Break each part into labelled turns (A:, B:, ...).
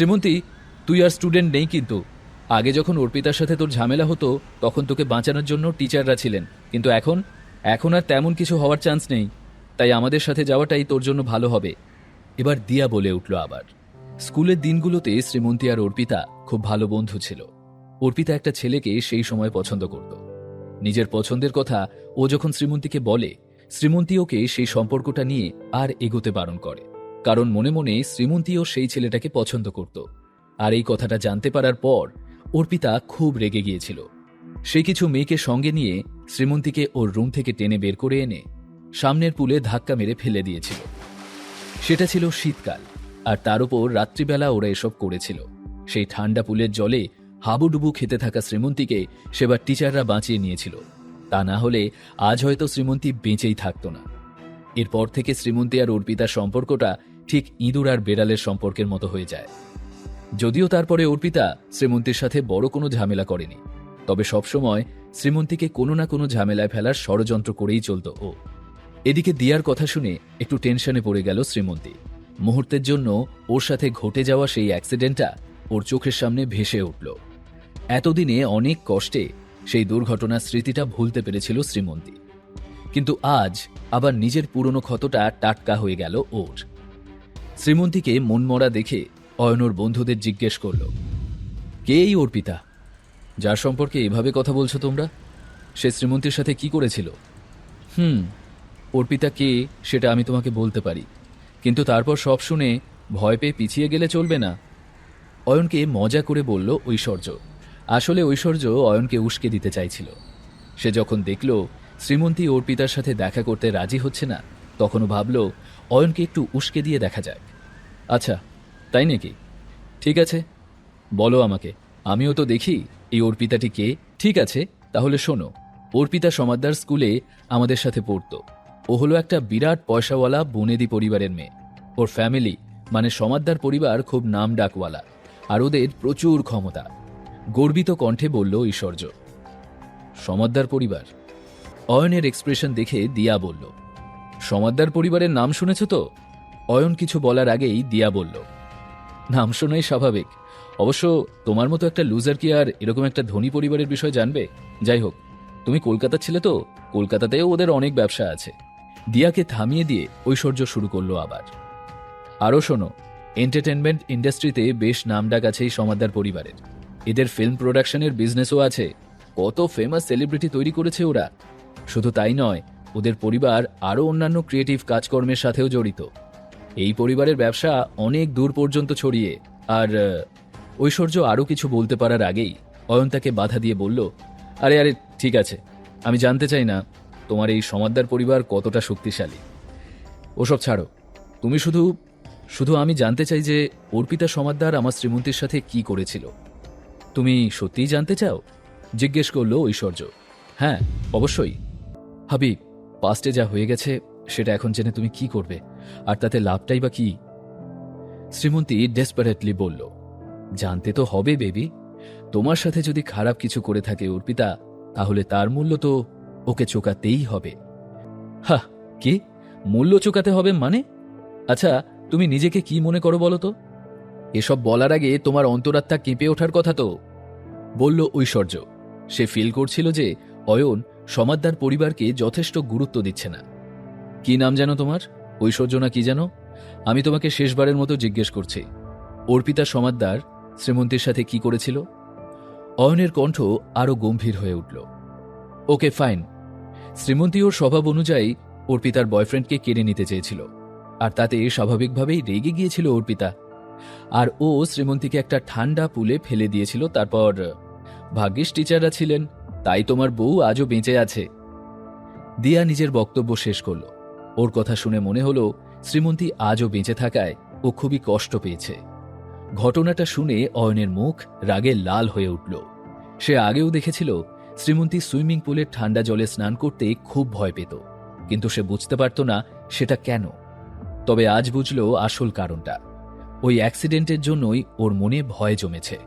A: শ্রীমন্তী, তুই আর স্টুডেন্ট নেই কিন্তু। আগে যখন অর্পিতার সাথে তোর ঝামেলা হতো, তখন তোকে বাঁচানোর জন্য টিচাররা ছিলেন। কিন্তু এখন এখন আর তেমন কিছু হওয়ার চান্স নেই। তাই আমাদের সাথে যাওয়াটাই তোর জন্য ভালো হবে। এবার দিয়া বলে উঠল আবার। স্কুলের দিনগুলোতে শ্রীমন্তী আর অর্পিতা খুব ভালো বন্ধু ছিল। অর্পিতা একটা ছেলেকে সেই সময় পছন্দ করত। নিজের পছন্দের কথা ও যখন শ্রীমন্তীকে বলে, শ্রীমন্তী ওকে সেই সম্পর্কটা নিয়ে আর এগোতে বারণ করে। কারণ মনে মনে শ্রীমন্তীও সেই ছেলেটাকে পছন্দ করত। আর এই কথাটা জানতে পারার পর অর্পিতা খুব রেগে গিয়েছিল। সে কিছু মেয়েকে সঙ্গে নিয়ে শ্রীমন্তীকে ওর রুম থেকে টেনে বের করে এনে সামনের পুলে ধাক্কা মেরে ফেলে দিয়েছিল। সেটা ছিল শীতকাল, আর তার উপর রাত্রিবেলা ওরা এসব করেছিল। সেই ঠান্ডা পুলের জলে হাবুডুবু খেতে থাকা শ্রীমন্তীকে সেবার টিচাররা বাঁচিয়ে নিয়েছিল। তা না হলে আজ হয়তো শ্রীমন্তী বেঁচেই থাকতো না। এরপর থেকে শ্রীমন্তী আর অর্পিতার সম্পর্কটা ঠিক ইঁদুর আর বেড়ালের সম্পর্কের মতো হয়ে যায়। যদিও তারপরে অর্পিতা শ্রীমন্তীর সাথে বড় কোনো ঝামেলা করেনি, তবে সবসময় শ্রীমন্তীকে কোনো না কোনো ঝামেলায় ফেলার ষড়যন্ত্র করেই চলত ও। এদিকে দিয়ার কথা শুনে একটু টেনশনে পড়ে গেল শ্রীমন্তী। মুহূর্তের জন্য ওর সাথে ঘটে যাওয়া সেই অ্যাক্সিডেন্টটা ওর চোখের সামনে ভেসে উঠল। এতদিনে অনেক কষ্টে সেই দুর্ঘটনার স্মৃতিটা ভুলতে পেরেছিল শ্রীমন্তী। কিন্তু আজ আবার নিজের পুরনো ক্ষতটা টাটকা হয়ে গেল ওর। শ্রীমন্তীকে মনমরা দেখে অয়নর বন্ধুদের জিজ্ঞেস করল, কে এই অর্পিতা যার সম্পর্কে এভাবে কথা বলছো তোমরা? সে শ্রীমন্তীর সাথে কি করেছিল? হুম অর্পিতা কে, সেটা আমি তোমাকে বলতে পারি। কিন্তু তারপর সব শুনে ভয় পেয়ে পিছিয়ে গেলে চলবে না? অয়নকে মজা করে বলল ঐশ্বর্য। আসলে ঐশ্বর্য অয়নকে উস্কে দিতে চাইছিল। সে যখন দেখল শ্রীমন্তী অর্পিতার সাথে দেখা করতে রাজি হচ্ছে না তখনও ভাবল, অয়নকে একটু উস্কে দিয়ে দেখা যাক। আচ্ছা তাই নাকি? ঠিক আছে, বলো আমাকে। আমিও তো দেখি, এই অর্পিতাটি কে? ঠিক আছে, তাহলে শোনো, অর্পিতা সমাদ্দার স্কুলে আমাদের সাথে পড়তো। ও হলো একটা বিরাট পয়সাওয়ালা, বনেদি পরিবারের মেয়ে। ওর ফ্যামিলি মানে সমাদ্দার পরিবার, খুব নাম ডাকওয়ালা আর ওদের প্রচুর ক্ষমতা। গর্বিত কণ্ঠে বলল ঐশ্বর্য। সমাদ্দার পরিবার। অয়নের এক্সপ্রেশন দেখে দিয়া বলল সমাদ্দার পরিবারের নাম শুনেছ তো? অয়ন কিছু বলার আগেই দিয়া বলল, নাম শোনাই স্বাভাবিক। অবশ্য তোমার মতো একটা লুজার কি আর এরকম একটা ধনী পরিবারের বিষয় জানবে? যাই হোক, তুমি কলকাতা ছিলে তো, কলকাতাতেও ওদের অনেক ব্যবসা আছে। দিয়াকে থামিয়ে দিয়ে ঐশ্বর্য শুরু করল আবার। আরও শোনো এন্টারটেনমেন্ট ইন্ডাস্ট্রিতে বেশ নামডাক আছে এই সমাদার পরিবারের। এদের ফিল্ম প্রোডাকশনের বিজনেসও আছে। কত ফেমাস সেলিব্রিটি তৈরি করেছে ওরা। শুধু তাই নয় ওদের পরিবার আরও অন্যান্য ক্রিয়েটিভ কাজকর্মের সাথেও জড়িত। এই পরিবারের ব্যবসা অনেক দূর পর্যন্ত ছড়িয়ে, আর ঐশ্বর্য আরও কিছু বলতে পারার আগেই অয়ন তাকে বাধা দিয়ে বলল, আরে আরে, ঠিক আছে, আমি জানতে চাই না তোমার এই সমাদ্দার পরিবার কতটা শক্তিশালী। ওসব ছাড়ো, তুমি শুধু শুধু আমি জানতে চাই যে অর্পিতা সমাদ্দার আমার শ্রীমন্তীর সাথে কি করেছিল। তুমি সত্যিই জানতে চাও? জিজ্ঞেস করল ঐশ্বর্য। হ্যাঁ অবশ্যই। হাবিব পাস্টে যা হয়ে গেছে, সেটা এখন জেনে তুমি কি করবে? আর তাতে লাভটাই বা কি? শ্রীমন্তী ডেসপারেটলি বলল, জানতে তো হবে বেবি তোমার সাথে যদি খারাপ কিছু করে থাকে অর্পিতা, তাহলে তার মূল্য তো ওকে চোকাতেই হবে। হা, কি? মূল্য চোকাতে হবে মানে? আচ্ছা তুমি নিজেকে কি মনে করো বলো তো? এসব বলার আগে তোমার অন্তরাত্মা কেঁপে ওঠার কথা তো, বলল ঐশ্বর্য। সে ফিল করছিল যে অয়ন সমাদ্দার পরিবারকে যথেষ্ট গুরুত্ব দিচ্ছে না। কি নাম জানো তোমার? ঐশ্বর্য না কি জানো আমি তোমাকে শেষবারের মতো জিজ্ঞেস করছি, অর্পিতা সমাদ্দার শ্রীমন্তীর সাথে কি করেছিল? অয়নের কণ্ঠ আরও গম্ভীর হয়ে উঠল। ওকে, ফাইন। শ্রীমন্তী ওর স্বভাব অনুযায়ী অর্পিতার বয়ফ্রেন্ডকে কেড়ে নিতে চেয়েছিল, আর তাতে স্বাভাবিকভাবেই রেগে গিয়েছিল অর্পিতা। আর ও শ্রীমন্তীকে একটা ঠান্ডা পুলে ফেলে দিয়েছিল, তারপর ভাগ্যিস টিচাররা ছিলেন। তাই তোমার বউ আজও বেঁচে আছে। দিয়া নিজের বক্তব্য শেষ করল। ওর কথা শুনে মনে হলো, শ্রীমন্তী আজও বেঁচে থাকায় ও খুবই কষ্ট পেয়েছে। ঘটনাটা শুনে অয়নের মুখ রাগে লাল হয়ে উঠল। সে আগেও দেখেছিল, শ্রীমন্তী সুইমিং পুলের ঠান্ডা জলে স্নান করতে খুব ভয় পেত। কিন্তু সে বুঝতে পারত না সেটা কেন। তবে আজ বুঝল আসল কারণটা। ওই অ্যাক্সিডেন্টের জন্যই ওর মনে ভয় জমেছে।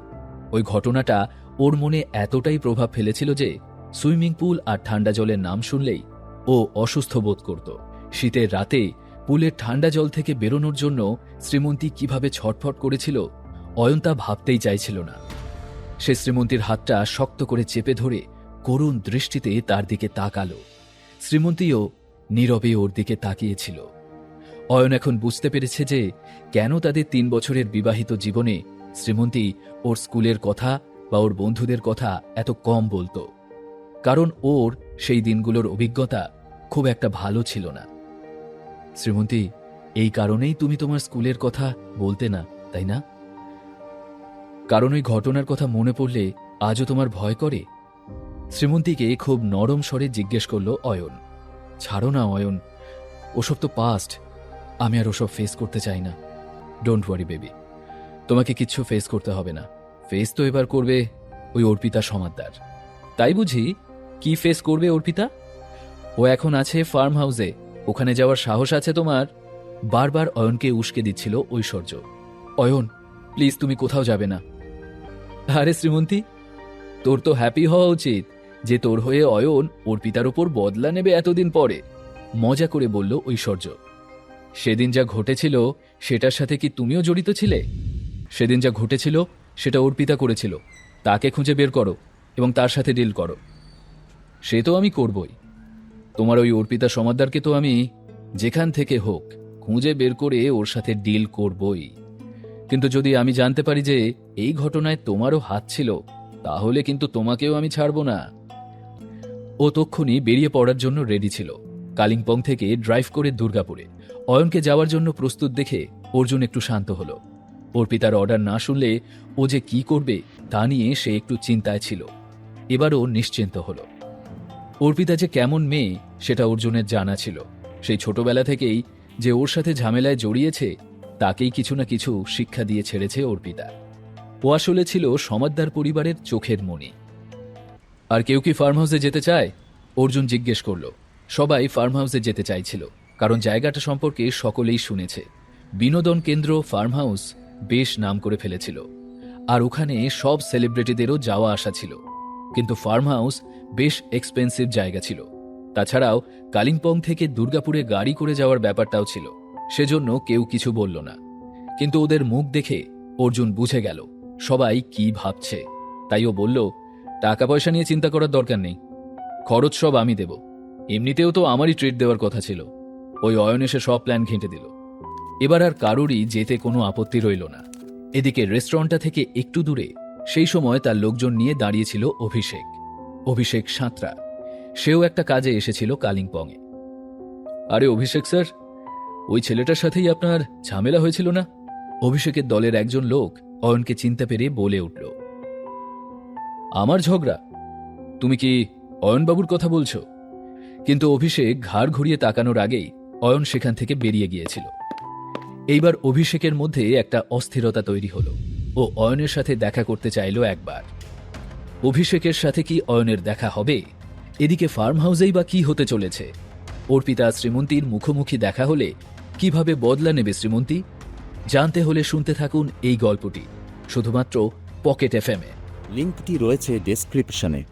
A: ওই ঘটনাটা ওর মনে এতটাই প্রভাব ফেলেছিল যে সুইমিং পুল আর ঠান্ডা জলের নাম শুনলেই ও অসুস্থ বোধ করত। শীতের রাতে পুলের ঠান্ডা জল থেকে বেরোনোর জন্য শ্রীমন্তী কীভাবে ছটফট করেছিল অয়ন তা ভাবতেই চাইছিল না। সে শ্রীমন্তীর হাতটা শক্ত করে চেপে ধরে করুণ দৃষ্টিতে তার দিকে তাকালো। শ্রীমন্তীও নীরবে ওর দিকে তাকিয়েছিল। অয়ন এখন বুঝতে পেরেছে যে কেন তাদের তিন বছরের বিবাহিত জীবনে শ্রীমন্তী ওর স্কুলের কথা বা ওর বন্ধুদের কথা এত কম বলতো। কারণ ওর সেই দিনগুলোর অভিজ্ঞতা খুব একটা ভালো ছিল না। শ্রীমন্তী, এই কারণেই তুমি তোমার স্কুলের কথা বলতে না, তাই না? কারণ ওই ঘটনার কথা মনে পড়লে আজও তোমার ভয় করে? শ্রীমন্তীকে খুব নরম স্বরে জিজ্ঞেস করল অয়ন। ছাড়ো না অয়ন, ওসব তো পাস্ট আমি আর ওসব ফেস করতে চাই না। ডোন্ট ওয়ারি বেবি তোমাকে কিচ্ছু ফেস করতে হবে না। ফেস তো এবার করবে ওই অর্পিতা সমাদ্দার। তাই বুঝি কি ফেস করবে অর্পিতা? ও এখন আছে ফার্ম হাউসে ওখানে যাওয়ার সাহস আছে তোমার? বারবার অয়নকে উস্কে দিচ্ছিল ঐশ্বর্য। অয়ন প্লিজ তুমি কোথাও যাবে না। আরে শ্রীমন্তী, তোর তো হ্যাপি হওয়া উচিত যে তোর হয়ে অয়ন অর্পিতার ওপর বদলা নেবে এতদিন পরে। মজা করে বলল ঐশ্বর্য। সেদিন যা ঘটেছিল, সেটার সাথে কি তুমিও জড়িত ছিলে? সেদিন যা ঘটেছিল সেটা অর্পিতা করেছিল। তাকে খুঁজে বের করো এবং তার সাথে ডিল করো। সে তো আমি করবই। তোমার ওই অর্পিতা সমাদ্দারকে তো আমি যেখান থেকে হোক খুঁজে বের করে ওর সাথে ডিল করবই। কিন্তু যদি আমি জানতে পারি যে এই ঘটনায় তোমারও হাত ছিল, তাহলে কিন্তু তোমাকেও আমি ছাড়ব না। ও তক্ষুনি বেরিয়ে পড়ার জন্য রেডি ছিল। কালিম্পং থেকে ড্রাইভ করে দুর্গাপুরে। অয়নকে যাওয়ার জন্য প্রস্তুত দেখে অর্জুন একটু শান্ত হলো। অর্পিতার অর্ডার না শুনলে ও যে কি করবে তা নিয়ে সে একটু চিন্তায় ছিল। এবারও নিশ্চিন্ত হলো। অর্পিতা যে কেমন মেয়ে, সেটা অর্জুনের জানা ছিল। সেই ছোটবেলা থেকেই যে ওর সাথে ঝামেলায় জড়িয়েছে, তাকেই কিছু না কিছু শিক্ষা দিয়ে ছেড়েছে অর্পিতা ও আসলে ছিল সমাদ্দার পরিবারের চোখের মণি। আর কেউ কি ফার্ম হাউসে যেতে চায়? অর্জুন জিজ্ঞেস করল। সবাই ফার্ম হাউসে যেতে চাইছিল, কারণ জায়গাটা সম্পর্কে সকলেই শুনেছে। বিনোদন কেন্দ্র ফার্ম হাউস বেশ নাম করে ফেলেছিল। আর ওখানে সব সেলিব্রিটিদেরও যাওয়া আসা ছিল। কিন্তু ফার্ম হাউস বেশ এক্সপেন্সিভ জায়গা ছিল। তাছাড়াও কালিম্পং থেকে দুর্গাপুরে গাড়ি করে যাওয়ার ব্যাপারটাও ছিল। সেজন্য কেউ কিছু বলল না। কিন্তু ওদের মুখ দেখে অর্জুন বুঝে গেল, সবাই কি ভাবছে। তাই ও বলল টাকা পয়সা নিয়ে চিন্তা করার দরকার নেই। খরচ সব আমি দেব। এমনিতেও তো আমারই ট্রিট দেওয়ার কথা ছিল। ওই অয়ন এসে সব প্ল্যান ঘেঁটে দিল। এবার আর কারোরই যেতে কোনো আপত্তি রইল না। এদিকে রেস্টুরেন্টটা থেকে একটু দূরে, সেই সময় তার লোকজন নিয়ে দাঁড়িয়েছিল অভিষেক। অভিষেক সাঁতরা। সেও একটা কাজে এসেছিল কালিম্পংয়ে। আরে অভিষেক স্যার, ওই ছেলেটার সাথেই আপনার ঝামেলা হয়েছিল না? অভিষেকের দলের একজন লোক অয়নকে চিন্তা পেরে বলে উঠল, আমার ঝগড়া? তুমি কি অয়নবাবুর কথা বলছো? কিন্তু অভিষেক ঘাড় ঘুরিয়ে তাকানোর আগেই অয়ন সেখান থেকে বেরিয়ে গিয়েছিল। এইবার অভিষেকের মধ্যে একটা অস্থিরতা তৈরি হলো ও অয়নের সাথে দেখা করতে চাইল একবার। অভিষেকের সাথে কি অয়নের দেখা হবে? এদিকে ফার্ম হাউসেই বা কি হতে চলেছে? অর্পিতা শ্রীমন্তীর মুখোমুখি দেখা হলে কীভাবে বদলা নেবে শ্রীমন্তী? জানতে হলে শুনতে থাকুন এই গল্পটি, শুধুমাত্র পকেট এফএমে
B: লিঙ্কটি রয়েছে ডেসক্রিপশনে।